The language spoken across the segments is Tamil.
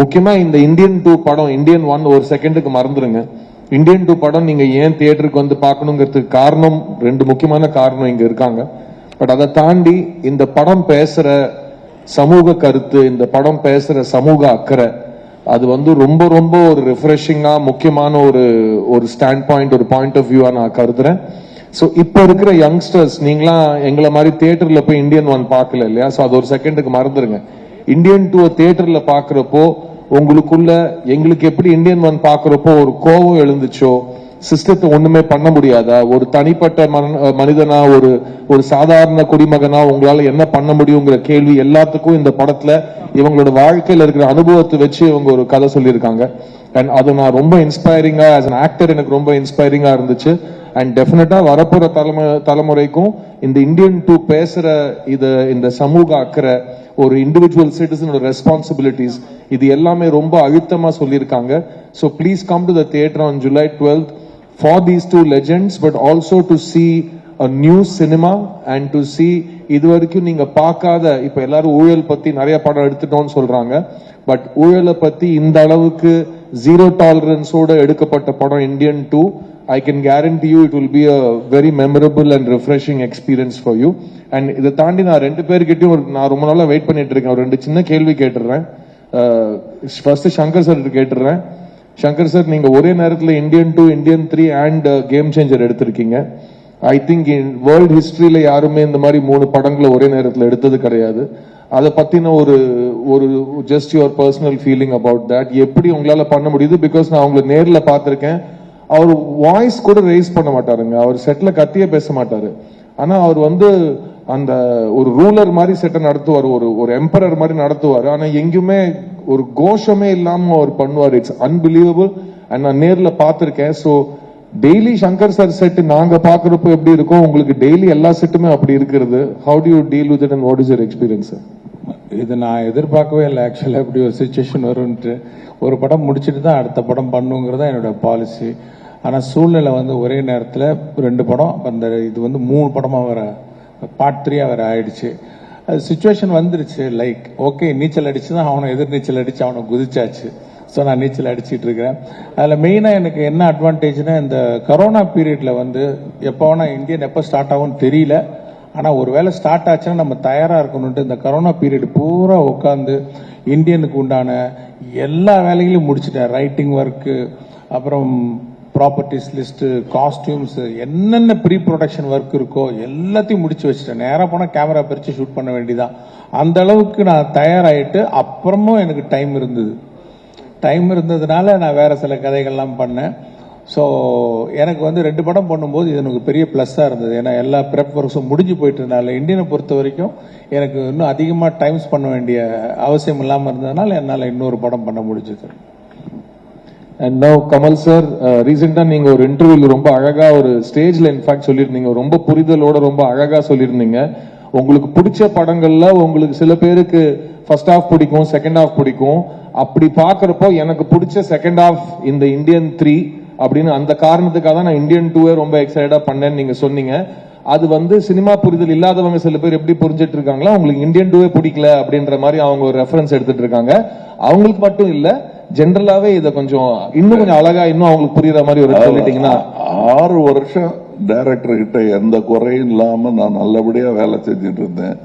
முக்கியமா இந்த இந்தியன் டூ படம் இந்தியன் ஒன் ஒரு செகண்டுக்கு மறந்துருங்க. இந்தியன் டூ படம் நீங்க ஏன் தியேட்டருக்கு வந்து பார்க்கணுங்கிறதுக்கு காரணம் ரெண்டு முக்கியமான காரணம் இங்க இருக்காங்க. பட் அதை தாண்டி இந்த படம் பேசுற சமூக கருத்து இந்த படம் பேசுற சமூக அக்கறை அது வந்து ரொம்ப ரொம்ப ஒரு ரிஃப்ரெஷிங்கா முக்கியமான ஒரு ஒரு ஸ்டாண்ட் பாயிண்ட் ஒரு பாயிண்ட் ஆஃப் வியூவா நான் கருதுறேன். ஸோ இப்போ இருக்கிற யங்ஸ்டர்ஸ் நீங்களாம் எங்களை மாதிரி தியேட்டர்ல போய் இந்தியன் ஒன் பார்க்கல இல்லையா? ஸோ அது ஒரு செகண்டுக்கு மறந்துருங்க. இந்தியன் டூ தியேட்டர்ல பாக்குறப்போ உங்களுக்குள்ள எங்களுக்கு எப்படி இந்தியன் ஒன் பாக்குறப்போ ஒரு கோவம் எழுந்துச்சோ சிஸ்டத்தை ஒண்ணுமே பண்ண முடியாதா? ஒரு தனிப்பட்ட மன- மனிதனா ஒரு ஒரு சாதாரண குடிமகனா உங்களால என்ன பண்ண முடியுங்கிற கேள்வி எல்லாத்துக்கும் இந்த படத்துல இவங்களோட வாழ்க்கையில் இருக்கிற அனுபவத்தை வச்சு இவங்க ஒரு கதை சொல்லியிருக்காங்க. அண்ட் அது நான் ரொம்ப இன்ஸ்பைரிங்காக ஆஸ் அன் ஆக்டர் எனக்கு ரொம்ப இன்ஸ்பைரிங்காக இருந்துச்சு. அண்ட் டெஃபினட்டாக வரப்போகிற தலைமு தலைமுறைக்கும் இந்த இந்தியன் டூ பேசுகிற இது இந்த சமூக அக்கறை ஒரு இண்டிவிஜுவல் சிட்டிசனோட ரெஸ்பான்சிபிலிட்டிஸ் இது எல்லாமே ரொம்ப அழுத்தமாக சொல்லியிருக்காங்க. So please come to the theatre on July twelfth for these two legends but also to see a new cinema and to see இது வரைக்கும் நீங்கள் பார்க்காத இப்போ எல்லாரும் ஊழல் பற்றி நிறைய படம் எடுத்துட்டோம்னு சொல்கிறாங்க பட் ஊழலை பற்றி இந்த அளவுக்கு ஜீரோ டாலரன்ஸோட எடுக்கப்பட்ட படம் Indian two I can guarantee you it will be a very memorable and refreshing experience for you and இதை தாண்டி நான் ரெண்டு பேர்கிட்டையும் ஒரு நான் ரொம்ப நாளாக வெயிட் பண்ணிட்டு இருக்கேன். ஒரு ரெண்டு சின்ன கேள்வி கேட்டுடுறேன் ஃபர்ஸ்ட் சங்கர் சார் கேட்டுடுறேன் சங்கர் சார் நீங்கள் ஒரே நேரத்தில் Indian two Indian three and game changer எடுத்திருக்கீங்க. ஐ திங்க் இன் வேர்ல்ட் ஹிஸ்டரியில யாருமே இந்த மாதிரி மூணு படங்களை ஒரே நேரத்தில் எடுத்தது கிடையாது. அதை பத்தின ஒரு ஒரு just your personal feeling about that எப்படி உங்களால பண்ண முடியுது? பிகாஸ் நான் உங்களை நேரில் பார்த்துருக்கேன். அவர் வாய்ஸ் கூட ரைஸ் பண்ண மாட்டாருங்க. அவர் செட்ல கத்தியே பேச மாட்டாரு. ஆனா அவர் வந்து அந்த ஒரு ரூலர் மாதிரி செட்டை நடத்துவார். ஒரு ஒரு எம்பரர் மாதிரி நடத்துவார். ஆனா எங்கேயுமே ஒரு கோஷமே இல்லாம அவர் பண்ணுவார். இட்ஸ் அன்பிலீவபிள் அண்ட் நான் நேரில் பார்த்துருக்கேன். So daily Shankar sir set நாங்க பாக்குறப்போ எப்படி இருக்கும் உங்களுக்கு டெய்லி எல்லா செட்டுமே அப்படி இருக்கிறது. How do you deal with it and what is your experience இது நான் எதிர்பார்க்கவே இல்லை ஆக்சுவலாக இப்படி ஒரு சுச்சுவேஷன் வரும்ன்ட்டு. ஒரு படம் முடிச்சுட்டு தான் அடுத்த படம் பண்ணுங்கிறது தான் என்னோட பாலிசி ஆனால் சூழ்நிலை வந்து ஒரே நேரத்தில் ரெண்டு படம் அந்த இது வந்து மூணு படமாக வர பார்ட் த்ரீயாக வேறு ஆயிடுச்சு. அது சுச்சுவேஷன் வந்துருச்சு லைக் ஓகே நீச்சல் அடிச்சு தான் அவனை எதிர் நீச்சல் அடிச்சு அவனை குதிச்சாச்சு. ஸோ நான் நீச்சல் அடிச்சிட்டு இருக்கிறேன் அதில் மெயினாக எனக்கு என்ன அட்வான்டேஜ்னா இந்த கரோனா பீரியடில் வந்து எப்போ வேணால் இந்தியன் எப்போ ஸ்டார்ட் ஆகும்னு தெரியல. ஆனால் ஒரு வேளை ஸ்டார்ட் ஆச்சுன்னா நம்ம தயாராக இருக்கணும்ட்டு இந்த கரோனா பீரியட் பூரா உட்காந்து இந்தியனுக்கு உண்டான எல்லா வேலைகளையும் முடிச்சிட்டேன். ரைட்டிங் ஒர்க்கு அப்புறம் ப்ராப்பர்ட்டிஸ் லிஸ்ட்டு காஸ்டியூம்ஸ் என்னென்ன ப்ரீ ப்ரொடக்ஷன் ஒர்க் இருக்கோ எல்லாத்தையும் முடிச்சு வச்சுட்டேன். நேராக போனால் கேமரா பிரித்து ஷூட் பண்ண வேண்டியதான் அந்த அளவுக்கு நான் தயாராகிட்டு அப்புறமும் எனக்கு டைம் இருந்தது. டைம் இருந்ததுனால நான் வேற சில கதைகள்லாம் பண்ணேன். ஸோ எனக்கு வந்து ரெண்டு படம் பண்ணும்போது இது எனக்கு பெரிய ப்ளஸ்ஸாக இருந்தது. ஏன்னா எல்லா ப்ரெப் ஒர்க்ஸும் முடிஞ்சு போயிட்டதுனால இந்தியனை பொறுத்த வரைக்கும் எனக்கு இன்னும் அதிகமாக டைம்ஸ் பண்ண வேண்டிய அவசியம் இல்லாமல் இருந்ததுனால என்னால் இன்னொரு படம் பண்ண முடிஞ்சது. அண்ட் நோ கமல் சார் ரீசெண்டாக நீங்கள் ஒரு இன்டர்வியூவில் ரொம்ப அழகாக ஒரு ஸ்டேஜ்ல இன்ஃபேக்ட் சொல்லியிருந்தீங்க. ரொம்ப புரிதலோட ரொம்ப அழகாக சொல்லியிருந்தீங்க. உங்களுக்கு பிடிச்ச படங்கள்ல உங்களுக்கு சில பேருக்கு ஃபர்ஸ்ட் ஹாஃப் பிடிக்கும் செகண்ட் ஹாஃப் பிடிக்கும். அப்படி பாக்குறப்போ எனக்கு பிடிச்ச செகண்ட் ஹாஃப் இந்த இந்தியன் த்ரீ அப்படின்னு அந்த காரணத்துக்காக தான் நான் இந்தியன் டூவே ரொம்ப எக்ஸைட்டடா பண்ணேன்னு நீங்க சொன்னீங்க. அது வந்து சினிமா புரிதல் இல்லாதவங்க சில பேர் எப்படி புரிஞ்சிட்டு இருக்காங்களா உங்களுக்கு இந்தியன் டூவே பிடிக்கல அப்படின்ற மாதிரி அவங்க ஒரு ரெஃபரன்ஸ் எடுத்துட்டு இருக்காங்க. அவங்களுக்கு மட்டும் இல்ல ஜென்ரலாவே இத கொஞ்சம் இன்னும் கொஞ்சம் அழகா இன்னும் அவங்களுக்கு புரியுற மாதிரி ஒரு சொல்லிட்டீங்கன்னா. ஆறு வருஷம் டைரக்டர் கிட்ட எந்த குறையும் இல்லாம நான் நல்லபடியா வேலை செஞ்சுட்டு இருந்தேன்.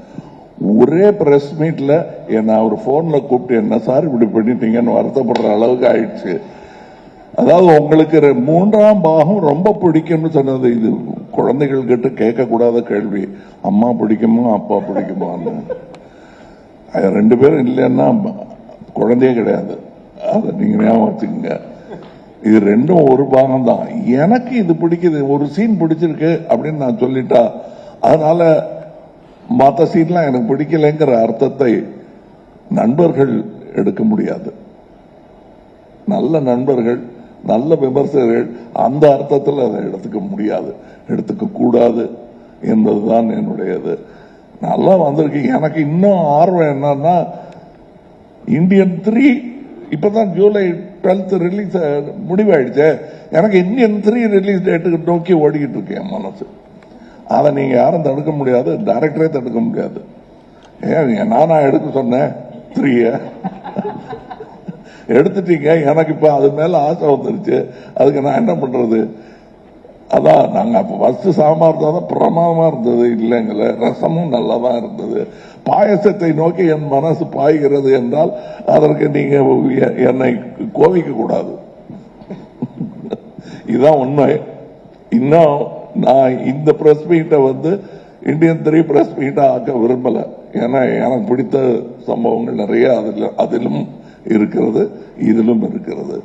ஒரே பிரஸ் மீட்ல என்ன அவர் போன்ல கூப்பிட்டு என்ன சார் இப்படி பண்ணிட்டீங்கன்னு வருத்தப்படுற அளவுக்கு ஆயிடுச்சு. அதாவது உங்களுக்கு மூன்றாம் பாகம் ரொம்ப பிடிக்கும்னு சொன்னது இது குழந்தைகள் கிட்ட கேட்கக்கூடாத கேள்வி. அம்மா பிடிக்குமா அப்பா பிடிக்குமான்னு. அது ரெண்டு பேரும் இல்லைன்னா குழந்தையே கிடையாது. அதை நீங்க ஞாபகம் வச்சுக்கோங்க. இது ரெண்டும் ஒரு பாகம் தான். எனக்கு இது பிடிக்குது ஒரு சீன் பிடிச்சிருக்கு அப்படின்னு நான் சொல்லிட்டா அதனால மற்ற சீன்லாம் எனக்கு பிடிக்கலைங்கிற அர்த்தத்தை நண்பர்கள் எடுக்க முடியாது. நல்ல நண்பர்கள் நல்ல விமர்சகர்கள் அந்த அர்த்தத்தில் அதை எடுத்துக்க முடியாது. எடுத்துக்க கூடாது என்பதுதான் என்னுடையது. நல்லா வந்திருக்கு. எனக்கு இன்னும் ஆர்வம் என்னன்னா இந்தியன் த்ரீ இப்பதான் ஜூலை டுவெல்த் ரிலீஸ் முடிவாயிடுச்சு. எனக்கு இந்தியன் த்ரீ ரிலீஸ் டேட்டுக்கு நோக்கி ஓடிக்கிட்டு இருக்கேன் மனசு. அதை நீங்க யாரும் தடுக்க முடியாது டைரக்டரே தடுக்க முடியாது. ஏன் நானா எடுக்க சொன்னேன்? த்ரீய எடுத்துட்டீங்க எனக்கு இப்ப அது மேல ஆசை வந்துருச்சு. அதுக்கு நான் என்ன பண்றது? அதான் நாங்க ஃபஸ்ட்டு ஃபர்ஸ்ட் சாம்பார் தான் பிரமாதமா இருந்தது இல்லைங்கள? ரசமும் நல்லா தான் இருந்தது. பாயசத்தை நோக்கி என் மனசு பாய்கிறது என்றால் அதற்கு நீங்க என்னை கோவிக்க கூடாது இதுதான் உண்மை. இன்னும் நான் இந்த பிரஸ் மீட்டை வந்து இந்தியன் த்ரீ பிரஸ் மீட்டை ஆக்க விரும்பல. ஏன்னா எனக்கு பிடித்த சம்பவங்கள் நிறைய அதில் அதிலும் இருக்கிறது இதிலும் இருக்கிறது.